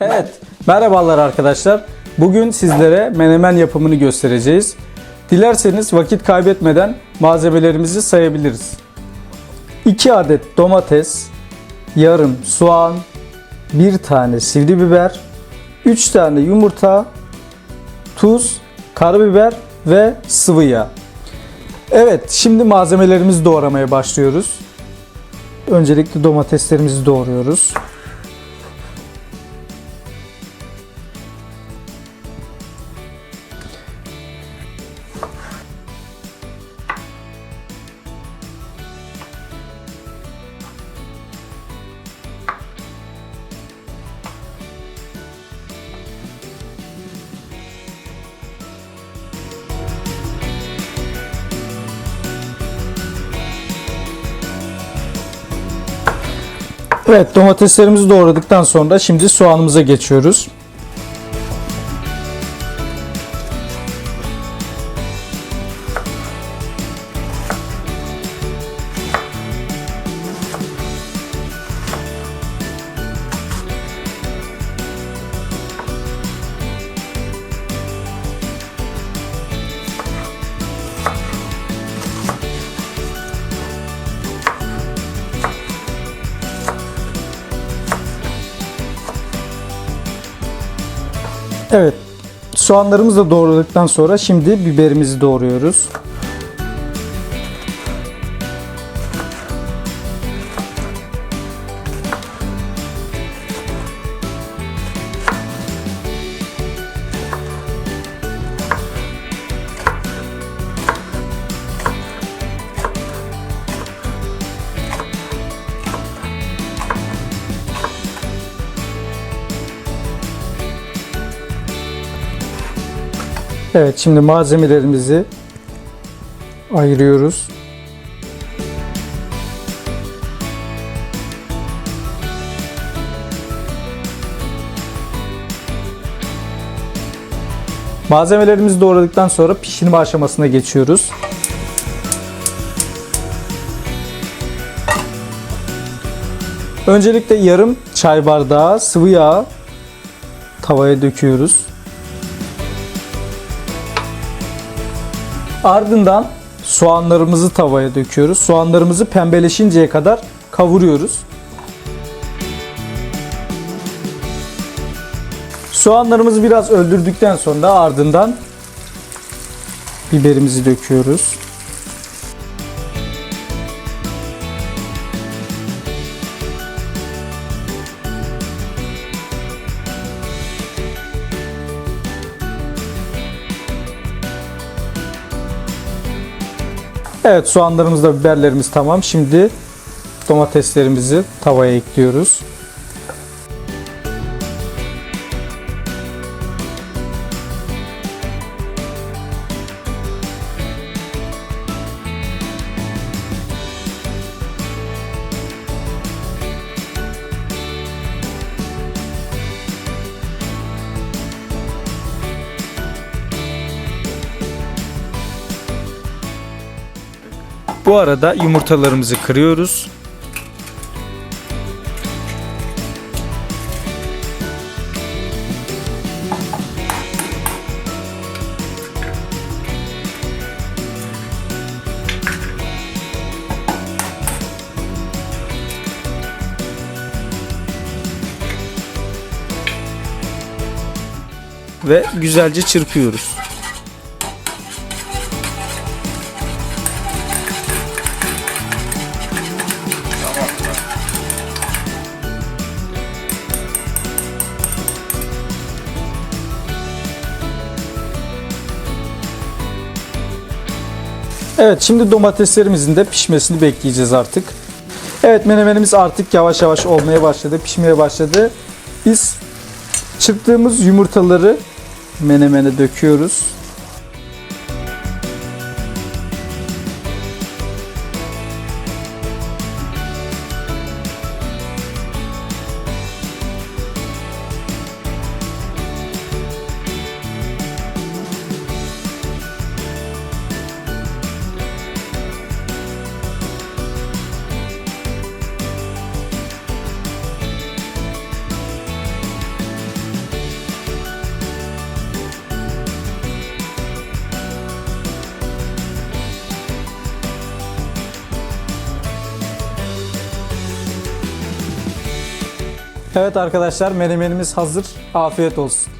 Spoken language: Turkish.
Evet, merhabalar arkadaşlar. Bugün sizlere menemen yapımını göstereceğiz. Dilerseniz vakit kaybetmeden malzemelerimizi sayabiliriz. 2 adet domates, yarım soğan, 1 tane sivri biber, 3 tane yumurta, tuz, karabiber ve sıvı yağ. Evet, şimdi malzemelerimizi doğramaya başlıyoruz. Öncelikle domateslerimizi doğruyoruz. Evet domateslerimizi doğradıktan sonra şimdi soğanımıza geçiyoruz. Evet soğanlarımızı da doğradıktan sonra şimdi biberimizi doğruyoruz. Evet şimdi malzemelerimizi ayırıyoruz. Malzemelerimizi doğradıktan sonra pişirme aşamasına geçiyoruz. Öncelikle yarım çay bardağı sıvı yağ tavaya döküyoruz. Ardından soğanlarımızı tavaya döküyoruz. Soğanlarımızı pembeleşinceye kadar kavuruyoruz. Soğanlarımızı biraz öldürdükten sonra ardından biberimizi döküyoruz. Evet soğanlarımız da biberlerimiz tamam. Şimdi domateslerimizi tavaya ekliyoruz. Bu arada yumurtalarımızı kırıyoruz. Ve güzelce çırpıyoruz. Evet şimdi domateslerimizin de pişmesini bekleyeceğiz artık. Evet menemenimiz artık yavaş yavaş olmaya başladı, pişmeye başladı. Biz çırptığımız yumurtaları menemene döküyoruz. Evet arkadaşlar menemenimiz hazır. Afiyet olsun.